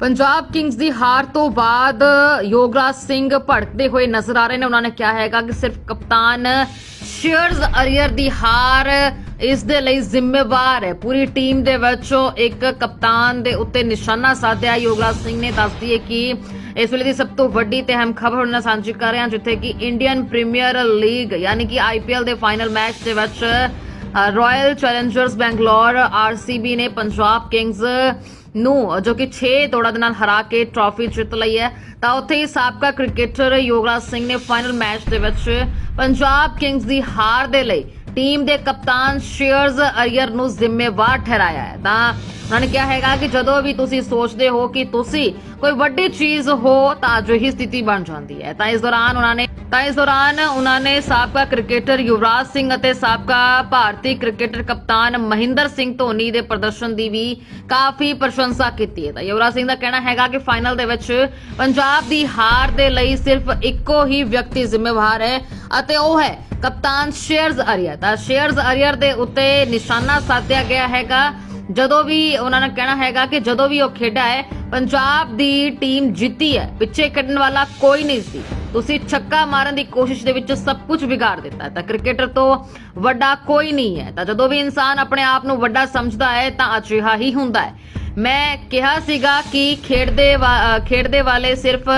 Punjab Kings ਦੀ ਹਾਰ ਤੋਂ ਬਾਅਦ ਯੋਗਰਾਜ ਸਿੰਘ ਭੜਕਦੇ ਹੋਏ ਨਜ਼ਰ ਆ ਰਹੇ ਨੇ। ਉਹਨਾਂ ਨੇ ਕਿਹਾ ਹੈਗਾ ਕਿ ਸਿਰਫ ਕਪਤਾਨ ਸ਼ੇਅਰਜ਼ ਅਰੀਅਰ ਦੀ ਹਾਰ ਇਸ ਦੇ ਲਈ ਜ਼ਿੰਮੇਵਾਰ ਹੈ। ਪੂਰੀ ਟੀਮ ਦੇ ਵਿੱਚੋਂ ਇੱਕ ਕਪਤਾਨ ਦੇ ਉੱਤੇ ਨਿਸ਼ਾਨਾ ਸਾਧਿਆ। ਯੋਗਰਾਜ ਸਿੰਘ ਨੇ ਦੱਸਦੀ ਹੈ ਕਿ ਇਸ ਵੇਲੇ ਦੀ ਸਭ ਤੋਂ ਵੱਡੀ ਤੇ ਅਹਿਮ ਖਬਰ ਉਹਨਾਂ ਨਾਲ ਸਾਂਝੀ ਕਰ ਰਹੇ ਹਾਂ ਜਿੱਥੇ ਕਿ ਇੰਡੀਅਨ ਪ੍ਰੀਮੀਅਰ ਲੀਗ, ਯਾਨੀ ਕਿ ਆਈਪੀਐਲ ਦੇ ਫਾਈਨਲ ਮੈਚ ਦੇ ਵਿੱਚ ਰਾਇਲ ਚੈਲੰਜਰਸ ਬੈਂਗਲੌਰ ਆਰਸੀਬੀ ਨੇ ਪੰਜਾਬ ਕਿੰਗਸ ਨੂੰ, ਜੋ ਕਿ 6 ਦੌੜਾਂ ਦੇ ਨਾਲ ਹਰਾ ਕੇ ਟਰਾਫੀ ਜਿੱਤ ਲਈ ਹੈ। ਤਾਂ ਉੱਥੇ ਹੀ ਸਾਬਕਾ ਕ੍ਰਿਕਟਰ ਯੋਗਰਾਜ ਸਿੰਘ ਨੇ ਫਾਈਨਲ ਮੈਚ ਦੇ ਵਿੱਚ ਪੰਜਾਬ ਕਿੰਗਸ ਦੀ ਹਾਰ ਦੇ ਲਈ ਟੀਮ ਦੇ ਕਪਤਾਨ ਸ਼ੇਅਰਜ਼ ਅਰੀਅਰ ਨੂੰ ਜ਼ਿੰਮੇਵਾਰ ਠਹਿਰਾਇਆ ਹੈ। ਤਾਂ ਉਹਨਾਂ ਨੇ ਕਿਹਾ ਹੈਗਾ ਕਿ ਜਦੋਂ ਵੀ ਤੁਸੀਂ ਸੋਚਦੇ ਹੋ ਕਿ ਤੁਸੀਂ ਕੋਈ ਵੱਡੀ ਚੀਜ਼ ਹੋ, ਤਾਂ ਅਜਿਹੀ ਸਥਿਤੀ ਬਣ ਜਾਂਦੀ ਹੈ। ਤਾਂ ਇਸ ਦੌਰਾਨ ਉਹਨਾਂ ਨੇ ਤਾਂ ਇਸ ਦੌਰਾਨ ਉਹਨਾਂ ਨੇ ਸਾਬਕਾ ਕ੍ਰਿਕਟਰ ਯੁਵਰਾਜ ਸਿੰਘ ਅਤੇ ਸਾਬਕਾ ਭਾਰਤੀ ਕ੍ਰਿਕਟਰ ਕਪਤਾਨ ਮਹਿੰਦਰ ਸਿੰਘ ਧੋਨੀ ਦੇ ਪ੍ਰਦਰਸ਼ਨ ਦੀ ਵੀ ਕਾਫੀ ਪ੍ਰਸ਼ੰਸਾ ਕੀਤੀ ਹੈ। ਤਾਂ ਯੁਵਰਾਜ ਸਿੰਘ ਦਾ ਕਹਿਣਾ ਹੈਗਾ ਕਿ ਫਾਈਨਲ ਦੇ ਵਿੱਚ ਪੰਜਾਬ ਦੀ ਹਾਰ ਦੇ ਲਈ ਸਿਰਫ ਇੱਕੋ ਹੀ ਵਿਅਕਤੀ ਜ਼ਿੰਮੇਵਾਰ ਹੈ ਅਤੇ ਉਹ ਹੈ ਕਪਤਾਨ ਸ਼ੇਅਰਜ਼ ਅਰੀਅਰ ਤਾਂ ਸ਼ੇਅਰਜ਼ ਅਰੀਅਰ ਦੇ ਉੱਤੇ ਨਿਸ਼ਾਨਾ ਸਾਧਿਆ ਗਿਆ ਹੈਗਾ। ਜਦੋਂ ਵੀ ਉਹਨਾਂ ਨੇ ਕਹਿਣਾ ਹੈਗਾ ਕਿ ਜਦੋਂ ਵੀ ਉਹ ਖੇਡਾ ਹੈ, ਪੰਜਾਬ ਦੀ ਟੀਮ ਜਿੱਤੀ ਹੈ, ਪਿੱਛੇ ਕੱਢਣ ਵਾਲਾ ਕੋਈ ਨਹੀਂ ਸੀ। ਤੁਸੀਂ ਛੱਕਾ ਮਾਰਨ ਦੀ ਕੋਸ਼ਿਸ਼ ਦੇ ਵਿੱਚ ਸਭ ਕੁਝ ਵਿਗਾੜ ਦਿੱਤਾ ਤਾਂ ਕ੍ਰਿਕਟਰ ਤੋਂ ਵੱਡਾ ਕੋਈ ਨਹੀਂ ਹੈ। ਤਾਂ ਜਦੋਂ ਵੀ ਇਨਸਾਨ ਆਪਣੇ ਆਪ ਨੂੰ ਵੱਡਾ ਸਮਝਦਾ ਹੈ, ਤਾਂ ਅਜਿਹਾ ਹੀ ਹੁੰਦਾ ਹੈ। ਮੈਂ ਕਿਹਾ ਸੀਗਾ ਕਿ ਖੇਡਦੇ ਵਾ- ਖੇਡਦੇ ਵਾਲੇ ਸਿਰਫ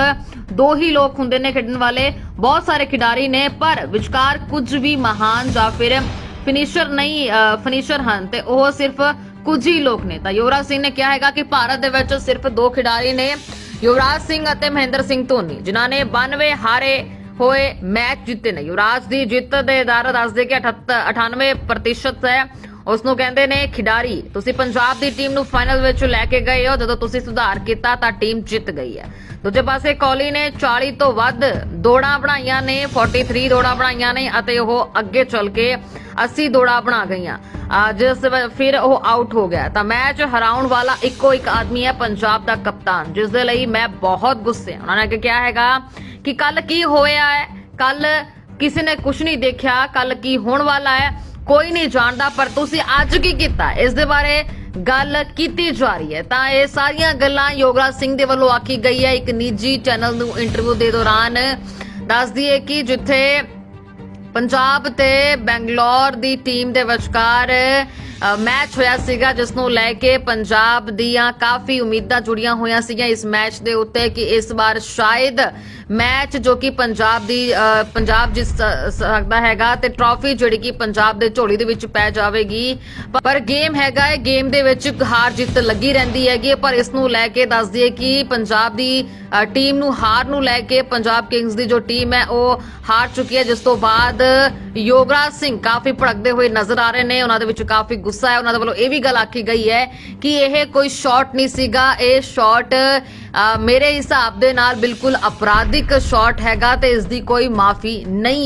ਦੋ ਹੀ ਲੋਕ ਹੁੰਦੇ ਨੇ ਖੇਡਣ ਵਾਲੇ। ਬਹੁਤ ਸਾਰੇ ਖਿਡਾਰੀ ਨੇ, ਪਰ ਵਿਚਕਾਰ ਕੁਝ ਵੀ ਮਹਾਨ ਜਾਂ ਫਿਰ ਫਿਨਿਸ਼ਰ ਨਹੀਂ ਫਿਨਿਸ਼ਰ ਹਨ ਤੇ ਉਹ ਸਿਰਫ ਕੁਝ ਹੀ ਲੋਕ ਨੇ। ਤਾਂ ਯੁਵਰਾਜ ਸਿੰਘ ਨੇ ਕਿਹਾ ਹੈਗਾ ਕਿ ਭਾਰਤ ਦੇ ਵਿੱਚ ਸਿਰਫ ਦੋ ਖਿਡਾਰੀ ਨੇ, ਯੁਵਰਾਜ ਸਿੰਘ ਅਤੇ ਮਹਿੰਦਰ ਸਿੰਘ ਧੋਨੀ, ਜਿਨ੍ਹਾਂ ਨੇ 92 ਹਾਰੇ ਹੋਏ ਮੈਚ ਜਿੱਤੇ ਨੇ। ਯੁਵਰਾਜ ਦੀ ਜਿੱਤ ਦੇ ਦਰ ਦੱਸਦੇ ਕਿ 78 98% ਹੈ। ਉਸ ਨੂੰ ਕਹਿੰਦੇ ਨੇ, ਖਿਡਾਰੀ, ਤੁਸੀਂ ਪੰਜਾਬ ਦੀ ਟੀਮ ਨੂੰ ਫਾਈਨਲ ਵਿੱਚ ਲੈ ਕੇ ਗਏ ਹੋ। ਜਦੋਂ ਤੁਸੀਂ ਸੁਧਾਰ ਕੀਤਾ ਤਾਂ ਟੀਮ ਜਿੱਤ ਗਈ ਹੈ। ਦੂਜੇ ਪਾਸੇ ਕੋਹਲੀ ਨੇ 40 ਤੋਂ ਵੱਧ ਦੌੜਾਂ ਬਣਾਈਆਂ ਨੇ 43 ਦੌੜਾਂ ਬਣਾਈਆਂ ਨੇ ਅਤੇ ਉਹ ਅੱਗੇ ਚੱਲ ਕੇ 80 ਦੌੜਾਂ ਬਣਾ ਗਈਆਂ। ਜਿਸ ਫਿਰ ਉਹ ਆਊਟ ਹੋ ਗਿਆ। ਤਾਂ ਮੈਚ ਹਰਾਉਣ ਵਾਲਾ ਇੱਕੋ ਇੱਕ ਆਦਮੀ ਹੈ ਪੰਜਾਬ ਦਾ ਕਪਤਾਨ। ਜਿਸ ਦੇ ਲਈ ਮੈਂ ਬਹੁਤ ਗੁੱਸੇ ਹਾਂ। ਉਹਨਾਂ ਨੇ ਕਿਹਾ ਹੈਗਾ ਕਿ ਕੱਲ ਕੀ ਹੋਇਆ ਹੈ? ਕੱਲ ਕਿਸੇ ਨੇ ਕੁਝ ਨਹੀਂ ਦੇਖਿਆ। ਕੱਲ ਕੀ ਹੋਣ ਵਾਲਾ ਹੈ? ਕੋਈ ਨਹੀਂ ਜਾਣਦਾ, ਪਰ ਤੁਸੀਂ ਅੱਜ ਕੀ ਕੀਤਾ? ਇਸ ਦੇ ਬਾਰੇ ਗੱਲ ਕੀਤੀ ਜਾ ਰਹੀ ਹੈ। ਤਾਂ ਇਹ ਸਾਰੀਆਂ ਗੱਲਾਂ ਯੋਗਰਾਜ ਸਿੰਘ ਦੇ ਵੱਲੋਂ ਆਖੀ ਗਈ ਹੈ। ਇੱਕ ਨਿੱਜੀ ਚੈਨਲ ਨੂੰ ਇੰਟਰਵਿਊ ਦੇ ਦੌਰਾਨ ਦੱਸਦੀ ਹੈ ਕਿ ਜਿੱਥੇ ਪੰਜਾਬ ਤੇ ਬੈਂਗਲੌਰ ਦੀ ਟੀਮ ਦੇ ਵਿਚਕਾਰ ਮੈਚ ਹੋਇਆ ਸੀਗਾ ਜਿਸ ਨੂੰ ਲੈ ਕੇ ਪੰਜਾਬ ਦੀਆਂ ਕਾਫੀ ਉਮੀਦਾਂ ਜੁੜੀਆਂ ਹੋਈਆਂ ਸੀਗੀਆਂ ਇਸ ਮੈਚ ਦੇ ਉੱਤੇ ਕਿ ਇਸ ਵਾਰ ਸ਼ਾਇਦ ਮੈਚ ਜੋ ਕਿ ਪੰਜਾਬ ਦੀ ਪੰਜਾਬ ਜਿੱਤ ਸਕਦਾ ਹੈਗਾ ਤੇ ਟਰਾਫੀ ਜਿਹੜੀ ਕਿ ਪੰਜਾਬ ਦੇ ਝੋਲੀ ਦੇ ਵਿੱਚ ਪੈ ਜਾਵੇਗੀ। ਪਰ ਗੇਮ ਹੈਗਾ ਹੈ ਗੇਮ ਦੇ ਵਿੱਚ ਹਾਰ ਜਿੱਤ ਲੱਗੀ ਰਹਿੰਦੀ ਹੈਗੀ ਪਰ ਇਸ ਨੂੰ ਲੈ ਕੇ ਦੱਸ ਦਈਏ ਕਿ ਪੰਜਾਬ ਦੀ ਟੀਮ ਨੂੰ ਹਾਰ ਨੂੰ ਲੈ ਕੇ ਪੰਜਾਬ ਕਿੰਗਸ ਦੀ ਜੋ ਟੀਮ ਹੈ, ਉਹ ਹਾਰ ਚੁੱਕੀ ਹੈ, ਜਿਸ ਤੋਂ ਬਾਅਦ ਯੋਗਰਾਜ ਸਿੰਘ ਕਾਫੀ ਭੜਕਦੇ ਹੋਏ ਨਜ਼ਰ ਆ ਰਹੇ ਨੇ, ਉਹਨਾਂ ਦੇ ਵਿੱਚ ਕਾਫੀ ਗੁੱਸਾ ਹੈ, ਉਹਨਾਂ ਦੇ ਵੱਲੋਂ ਇਹ ਵੀ ਗੱਲ ਆਖੀ ਗਈ ਹੈ ਕਿ ਇਹ ਕੋਈ ਸ਼ਾਟ ਨਹੀਂ ਸੀਗਾ। ਇਹ ਸ਼ਾਟ ਮੇਰੇ ਹਿਸਾਬ ਦੇ ਨਾਲ ਬਿਲਕੁਲ ਅਪਰਾਧਿਕ ਸ਼ਾਟ ਹੈਗਾ ਤੇ ਇਸ ਦੀ ਕੋਈ ਮਾਫੀ ਨਹੀਂ